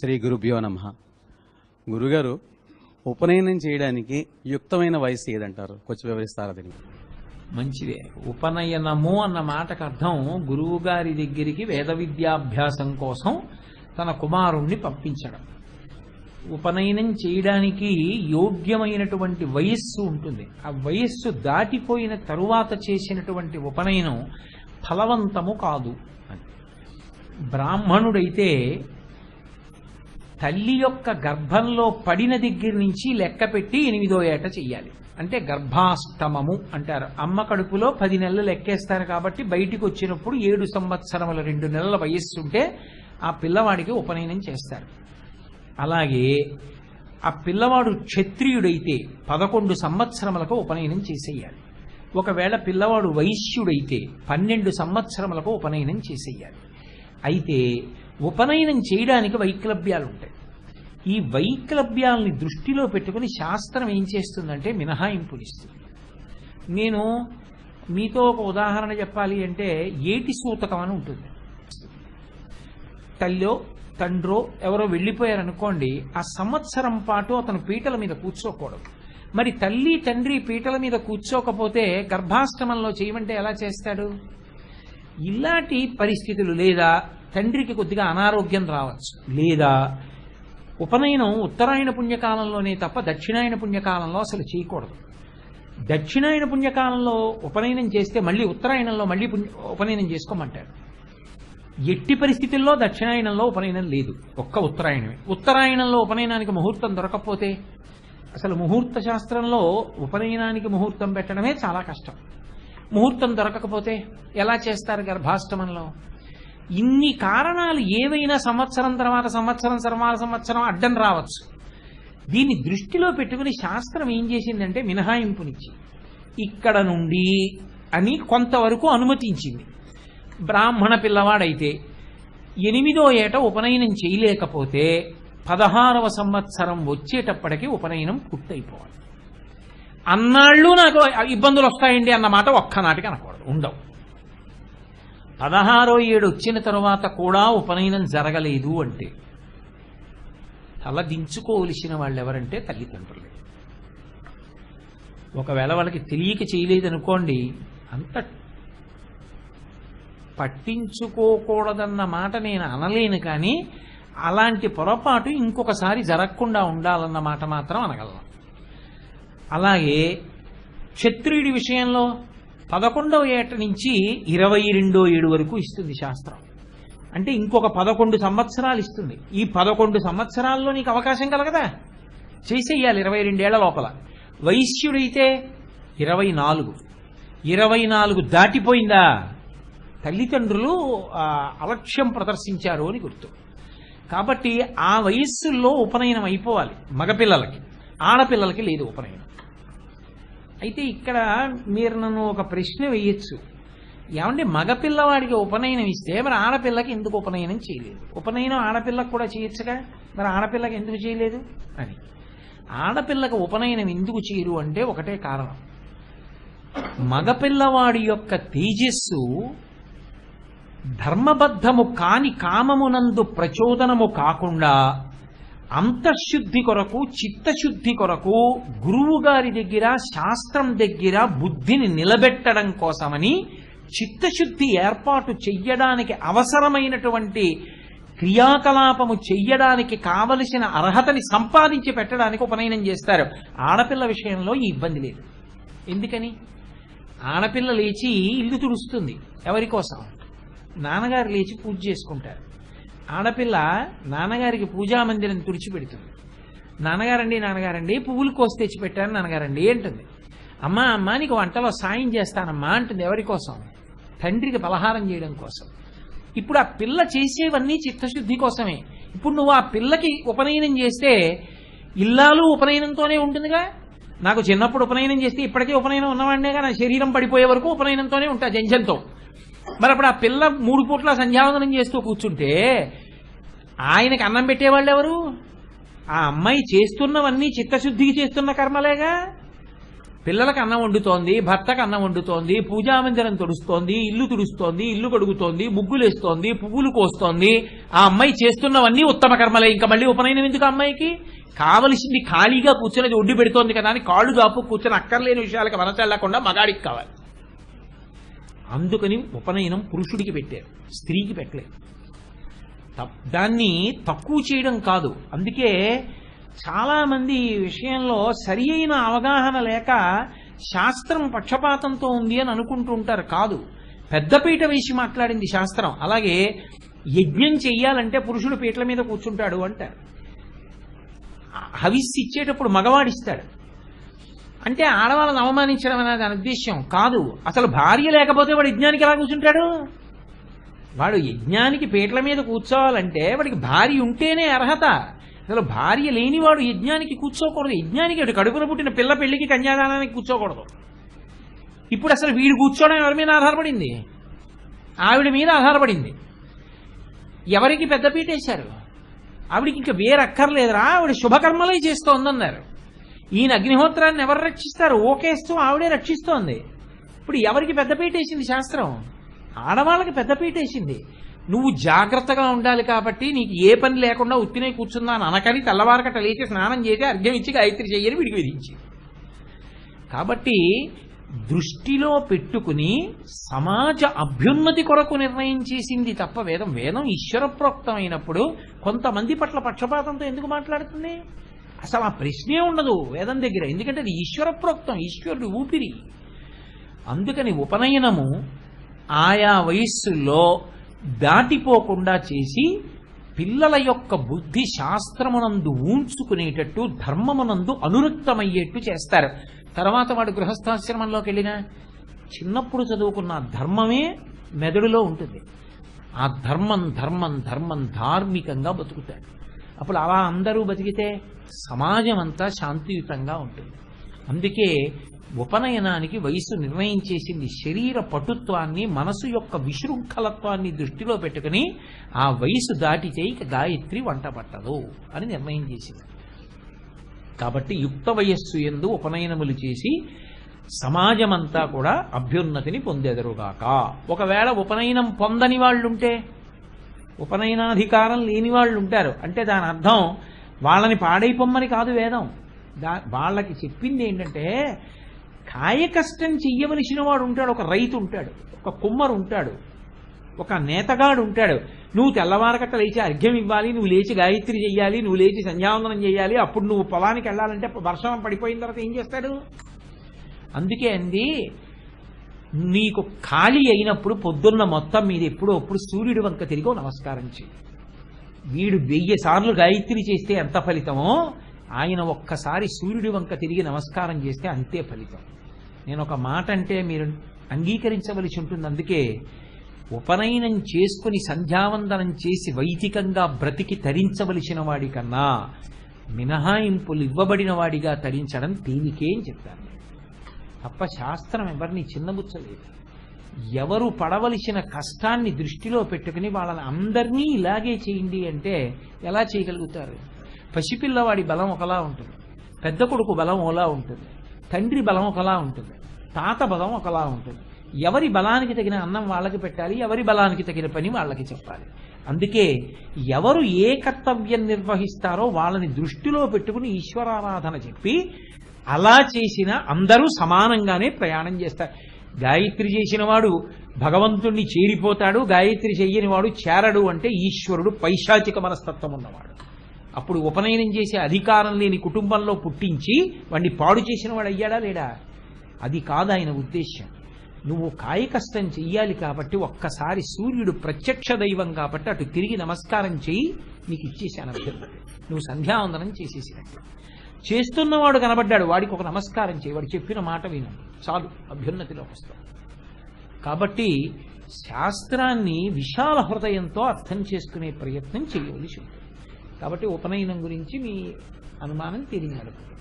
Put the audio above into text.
శ్రీ గురుభ్యో నమ. గురుగారు ఉపనయనం చేయడానికి యుక్తమైన వయసు ఏదంటారు? కొంచెం వివరిస్తారా దీన్ని? మంచిదే. ఉపనయనము అన్న మాటకు అర్థం గురువు గారి దగ్గరికి వేద విద్యాభ్యాసం కోసం తన కుమారుణ్ణి పంపించడం. ఉపనయనం చేయడానికి యోగ్యమైనటువంటి వయస్సు ఉంటుంది. ఆ వయస్సు దాటిపోయిన తరువాత చేసినటువంటి ఉపనయనం ఫలవంతము కాదు. బ్రాహ్మణుడైతే తల్లి యొక్క గర్భంలో పడిన దగ్గర నుంచి లెక్క పెట్టి ఎనిమిదో ఏట చెయ్యాలి. అంటే గర్భాష్టమము అంటారు. అమ్మ కడుపులో పది నెలలు లెక్కేస్తారు కాబట్టి బయటికి వచ్చినప్పుడు ఏడు సంవత్సరముల రెండు నెలల వయస్సు ఉంటే ఆ పిల్లవాడికి ఉపనయనం చేస్తారు. అలాగే ఆ పిల్లవాడు క్షత్రియుడైతే పదకొండు సంవత్సరములకు ఉపనయనం చేసేయాలి. ఒకవేళ పిల్లవాడు వైశ్యుడైతే పన్నెండు సంవత్సరములకు ఉపనయనం చేసేయాలి. అయితే ఉపనయనం చేయడానికి వైక్లభ్యాలు ఉంటాయి ఈ వైక్లభ్యాలని దృష్టిలో పెట్టుకుని శాస్త్రం ఏం చేస్తుందంటే మినహాయింపునిస్తుంది. నేను మీతో ఒక ఉదాహరణ చెప్పాలి అంటే ఏటి సూతకం అని ఉంటుంది. తల్లో తండ్రో ఎవరో వెళ్ళిపోయారనుకోండి ఆ సంవత్సరం పాటు అతను పీటల మీద కూర్చోకూడదు. మరి తల్లి తండ్రి పీటల మీద కూర్చోకపోతే గర్భాష్టమంలో చేయమంటే ఎలా చేస్తాడు? ఇలాంటి పరిస్థితులు లేదా తండ్రికి కొద్దిగా అనారోగ్యం రావచ్చు. లేదా ఉపనయనం ఉత్తరాయణ పుణ్యకాలంలోనే తప్ప దక్షిణాయన పుణ్యకాలంలో అసలు చేయకూడదు. దక్షిణాయన పుణ్యకాలంలో ఉపనయనం చేస్తే మళ్ళీ ఉత్తరాయణంలో మళ్ళీ పుణ్య ఉపనయనం చేసుకోమంటారు. ఎట్టి పరిస్థితుల్లో దక్షిణాయనంలో ఉపనయనం లేదు. ఒక్క ఉత్తరాయణమే. ఉత్తరాయణంలో ఉపనయనానికి ముహూర్తం దొరకకపోతే అసలు ముహూర్త శాస్త్రంలో ఉపనయనానికి ముహూర్తం పెట్టడమే చాలా కష్టం. ముహూర్తం దొరకకపోతే ఎలా చేస్తారు గర్భాష్టమంలో? ఇన్ని కారణాలు ఏవైనా సంవత్సరం తర్వాత సంవత్సరం తర్వాత సంవత్సరం అడ్డం రావచ్చు. దీన్ని దృష్టిలో పెట్టుకుని శాస్త్రం ఏం చేసిందంటే మినహాయింపునిచ్చి ఇక్కడ నుండి అని కొంతవరకు అనుమతించింది. బ్రాహ్మణ పిల్లవాడైతే ఎనిమిదో ఏట ఉపనయనం చేయలేకపోతే పదహారవ సంవత్సరం వచ్చేటప్పటికి ఉపనయనం పూర్తయిపోవాలి. అన్నాళ్ళు నాకు ఇబ్బందులు వస్తాయండి అన్న మాట ఒక్కనాటికి అనకూడదు ఉండవు. పదహారో ఏడు వచ్చిన తర్వాత కూడా ఉపనయనం జరగలేదు అంటే తల దించుకోవలసిన వాళ్ళు ఎవరంటే తల్లిదండ్రులే. ఒకవేళ వాళ్ళకి తెలియక చేయలేదనుకోండి అంత పట్టించుకోకూడదన్న మాట నేను అనలేను కానీ అలాంటి పొరపాటు ఇంకొకసారి జరగకుండా ఉండాలన్న మాట మాత్రం అనగలను. అలాగే క్షత్రియుడి విషయంలో పదకొండవ ఏట నుంచి ఇరవై రెండో ఏడు వరకు ఇస్తుంది శాస్త్రం. అంటే ఇంకొక పదకొండు సంవత్సరాలు ఇస్తుంది. ఈ పదకొండు సంవత్సరాల్లో నీకు అవకాశం కలగదా? చేసేయాలి ఇరవై రెండేళ్ళ లోపల. వైశ్యుడైతే ఇరవై నాలుగు. ఇరవై నాలుగు దాటిపోయిందా? తల్లిదండ్రులు అలక్ష్యం ప్రదర్శించారు అని గుర్తు. కాబట్టి ఆ వయస్సుల్లో ఉపనయనం అయిపోవాలి మగపిల్లలకి. ఆడపిల్లలకి లేదు ఉపనయనం. అయితే ఇక్కడ మీరు నన్ను ఒక ప్రశ్న వేయచ్చు. ఏమంటే మగపిల్లవాడికి ఉపనయనం ఇస్తే మరి ఆడపిల్లకి ఎందుకు ఉపనయనం చేయలేదు? ఉపనయనం ఆడపిల్లకు కూడా చేయొచ్చుగా? మరి ఆడపిల్లకి ఎందుకు చేయలేదు? అని. ఆడపిల్లకు ఉపనయనం ఎందుకు చేయరు అంటే ఒకటే కారణం. మగపిల్లవాడి యొక్క తేజస్సు ధర్మబద్ధము కాని కామమునందు ప్రచోదనము కాకుండా అంతఃశుద్ధి కొరకు చిత్తశుద్ధి కొరకు గురువు గారి దగ్గర శాస్త్రం దగ్గర బుద్ధిని నిలబెట్టడం కోసమని చిత్తశుద్ధి ఏర్పాటు చెయ్యడానికి అవసరమైనటువంటి క్రియాకలాపము చెయ్యడానికి కావలసిన అర్హతని సంపాదించి పెట్టడానికి ఉపనయనం చేస్తారు. ఆడపిల్ల విషయంలో ఈ ఇబ్బంది లేదు. ఎందుకని? ఆడపిల్ల లేచి ఇల్లు తుడుస్తుంది ఎవరి కోసం నాన్నగారు లేచి పూజ చేసుకుంటారు. ఆడపిల్ల నాన్నగారికి పూజా మందిరం తుడిచిపెడుతుంది. నాన్నగారండి నాన్నగారండి పువ్వులు కోసి తెచ్చి పెట్టాను నాన్నగారండి అంటుంది. అమ్మా అమ్మా నీకు వంటలో సాయం చేస్తానమ్మా అంటుంది ఎవరి కోసం? తండ్రికి పలహారం చేయడం కోసం. ఇప్పుడు ఆ పిల్ల చేసేవన్నీ చిత్తశుద్ధి కోసమే. ఇప్పుడు నువ్వు ఆ పిల్లకి ఉపనయనం చేస్తే ఇల్లాలు ఉపనయనంతోనే ఉంటుందిగా? నాకు చిన్నప్పుడు ఉపనయనం చేస్తే ఇప్పటికే ఉపనయనం ఉన్నవాడినేగా? నా శరీరం పడిపోయే వరకు ఉపనయనంతోనే ఉంటా జంజంతో. మరి అప్పుడు ఆ పిల్ల మూడు పూట్ల సంధ్యావందనం చేస్తూ కూర్చుంటే ఆయనకి అన్నం పెట్టేవాళ్ళు ఎవరు? ఆ అమ్మాయి చేస్తున్నవన్నీ చిత్తశుద్ధికి చేస్తున్న కర్మలేగా? పిల్లలకు అన్నం వండుతోంది భర్తకు అన్నం వండుతోంది పూజామందిరం తుడుస్తోంది ఇల్లు తుడుస్తోంది ఇల్లు కడుగుతోంది ముగ్గులేస్తోంది పువ్వులు కోస్తోంది. ఆ అమ్మాయి చేస్తున్నవన్నీ ఉత్తమ కర్మలే. ఇంకా మళ్ళీ ఉపనయనం ఎందుకు అమ్మాయికి? కావలసింది ఖాళీగా కూర్చొని ఒడ్డు పెడుతోంది కదా అని కాళ్ళు దాపు కూర్చొని అక్కర్లేని విషయాలకు మనసెళ్ళకుండా మగాడికి కావాలి. అందుకని ఉపనయనం పురుషుడికి పెట్టారు స్త్రీకి పెట్టలేదు. దాన్ని తక్కువ చేయడం కాదు. అందుకే చాలామంది ఈ విషయంలో సరి అయిన అవగాహన లేక శాస్త్రం పక్షపాతంతో ఉంది అని అనుకుంటూ ఉంటారు కాదు పెద్దపీట వేసి మాట్లాడింది శాస్త్రం. అలాగే యజ్ఞం చెయ్యాలంటే పురుషుడు పీటల మీద కూర్చుంటాడు అంటారు. హవిస్సు ఇచ్చేటప్పుడు మగవాడిస్తాడు. అంటే ఆడవాళ్ళని అవమానించడం అనేది దాని ఉద్దేశ్యం. కాదు అసలు భార్య లేకపోతే వాడు యజ్ఞానికి ఎలా కూర్చుంటాడు? వాడు యజ్ఞానికి పీటల మీద కూర్చోవాలంటే వాడికి భార్య ఉంటేనే అర్హత. అసలు భార్య లేనివాడు యజ్ఞానికి కూర్చోకూడదు. యజ్ఞానికి వాడు కడుపున పుట్టిన పిల్ల పెళ్ళికి కన్యాదానానికి కూర్చోకూడదు. ఇప్పుడు అసలు వీడు కూర్చోవడం ఎవరి మీద ఆధారపడింది? ఆవిడ మీద ఆధారపడింది. ఎవరికి పెద్దపీట వేశారు ఆవిడికి ఇంకా వేరక్కర్లేదురా. ఆవిడ శుభకర్మలే చేస్తోందన్నారు. ఈయన అగ్నిహోత్రాన్ని ఎవరు రక్షిస్తారు? ఓకేస్తూ ఆవిడే రక్షిస్తోంది. ఇప్పుడు ఎవరికి పెద్దపీట వేసింది శాస్త్రం? ఆడవాళ్ళకి పెద్దపీట వేసింది నువ్వు జాగ్రత్తగా ఉండాలి కాబట్టి నీకు ఏ పని లేకుండా ఉత్తినే కూర్చుందా అని అనకని తెల్లవారకట లేచి స్నానం చేసి అర్ఘ్యం ఇచ్చి గాయత్రి చెయ్యని విడికి విధించి. కాబట్టి దృష్టిలో పెట్టుకుని సమాజ అభ్యున్నతి కొరకు నిర్ణయం చేసింది తప్ప వేదం. వేదం ఈశ్వర ప్రోక్తమైనప్పుడు కొంతమంది పట్ల పక్షపాతంతో ఎందుకు మాట్లాడుతుంది? అసలు ఆ ప్రశ్నే ఉండదు వేదం దగ్గర. ఎందుకంటే అది ఈశ్వర ప్రోక్తం ఈశ్వరుడు ఊపిరి. అందుకని ఉపనయనము ఆయా వయస్సుల్లో దాటిపోకుండా చేసి పిల్లల యొక్క బుద్ధి శాస్త్రమునందు ఊంచుకునేటట్టు ధర్మమునందు అనురక్తమయ్యేట్టు చేస్తారు. తర్వాత వాడు గృహస్థాశ్రమంలోకి వెళ్ళినా చిన్నప్పుడు చదువుకున్న ధర్మమే మెదడులో ఉంటుంది. ఆ ధర్మం ధర్మం ధర్మం ధార్మికంగా బతుకుతాడు. అప్పుడు అలా అందరూ బతికితే సమాజం అంతా శాంతియుతంగా ఉంటుంది. అందుకే ఉపనయనానికి వయసు నిర్ణయం చేసింది శరీర పటుత్వాన్ని మనసు యొక్క విశృంఖలత్వాన్ని దృష్టిలో పెట్టుకుని ఆ వయసు దాటితే ఇక గాయత్రి వంట పట్టదు అని నిర్ణయం చేసింది. కాబట్టి యుక్త వయస్సు ఎందు ఉపనయనములు చేసి సమాజమంతా కూడా అభ్యున్నతిని పొందెదరుగాక. ఒకవేళ ఉపనయనం పొందని వాళ్ళుంటే ఉపనయనాధికారం లేని వాళ్ళు ఉంటారు. అంటే దాని అర్థం వాళ్ళని పాడైపోమ్మని కాదు వేదం. దా వాళ్ళకి చెప్పింది ఏంటంటే కాయకష్టం చెయ్యవలసిన వాడు ఉంటాడు. ఒక రైతు ఉంటాడు. ఒక కుమ్మరు ఉంటాడు. ఒక నేతగాడు ఉంటాడు. నువ్వు తెల్లవారకట్ట లేచి అర్ఘ్యం ఇవ్వాలి నువ్వు లేచి గాయత్రి చెయ్యాలి నువ్వు లేచి సంధ్యావందనం చేయాలి అప్పుడు నువ్వు పొలానికి వెళ్ళాలంటే వర్షం పడిపోయిన తర్వాత ఏం చేస్తాడు? అందుకే అంది నీకు ఖాళీ అయినప్పుడు పొద్దున్న మొత్తం మీద ఎప్పుడో అప్పుడు సూర్యుడి వంక తిరిగో నమస్కారం చేయి. వీడు వెయ్యి సార్లు గాయత్రి చేస్తే ఎంత ఫలితమో ఆయన ఒక్కసారి సూర్యుడి వంక తిరిగి నమస్కారం చేస్తే అంతే ఫలితం. నేను ఒక మాట అంటే మీరు అంగీకరించవలసి ఉంటుంది. అందుకే ఉపనయనం చేసుకుని సంధ్యావందనం చేసి వైదికంగా బ్రతికి తరించవలసిన వాడి కన్నా మినహాయింపులు ఇవ్వబడిన వాడిగా తరించడం తేలికే అని చెప్తాను. తప్ప శాస్త్రం ఎవరిని చిన్నబుచ్చలేదు. ఎవరు పడవలసిన కష్టాన్ని దృష్టిలో పెట్టుకుని వాళ్ళని అందరినీ ఇలాగే చేయండి అంటే ఎలా చేయగలుగుతారు? పసిపిల్లవాడి బలం ఒకలా ఉంటుంది. పెద్ద కొడుకు బలం ఒకలా ఉంటుంది. తండ్రి బలం ఒకలా ఉంటుంది. తాత బలం ఒకలా ఉంటుంది. ఎవరి బలానికి తగిన అన్నం వాళ్ళకి పెట్టాలి ఎవరి బలానికి తగిన పని వాళ్ళకి చెప్పాలి. అందుకే ఎవరు ఏ కర్తవ్యం నిర్వహిస్తారో వాళ్ళని దృష్టిలో పెట్టుకుని ఈశ్వరారాధన చెప్పి అలా చేసిన అందరూ సమానంగానే ప్రయాణం చేస్తారు. గాయత్రి చేసిన వాడు భగవంతుణ్ణి చేరిపోతాడు. గాయత్రి చెయ్యని వాడు చేరడు అంటే ఈశ్వరుడు పైశాచిక మనస్తత్వం ఉన్నవాడు. అప్పుడు ఉపనయనం చేసే అధికారం లేని కుటుంబంలో పుట్టించి వాడిని పాడు చేసిన వాడు అయ్యాడా లేడా? అది కాదు ఆయన ఉద్దేశ్యం. నువ్వు కాయకష్టం చెయ్యాలి కాబట్టి ఒక్కసారి సూర్యుడు ప్రత్యక్ష దైవం కాబట్టి అటు తిరిగి నమస్కారం చెయ్యి నీకు ఇచ్చేసాను అభ్యర్థి. నువ్వు సంధ్యావందనం చేసేసినట్టు. చేస్తున్నవాడు కనబడ్డాడు వాడికి ఒక నమస్కారం చేయి వాడు చెప్పిన మాట విను. చాలు అభ్యున్నతిలోకి వస్తాం. కాబట్టి శాస్త్రాన్ని విశాల హృదయంతో అర్థం చేసుకునే ప్రయత్నం చేయవలసి ఉంటుంది కాబట్టి ఉపనయనం గురించి మీ అనుమానం తీరినాడు.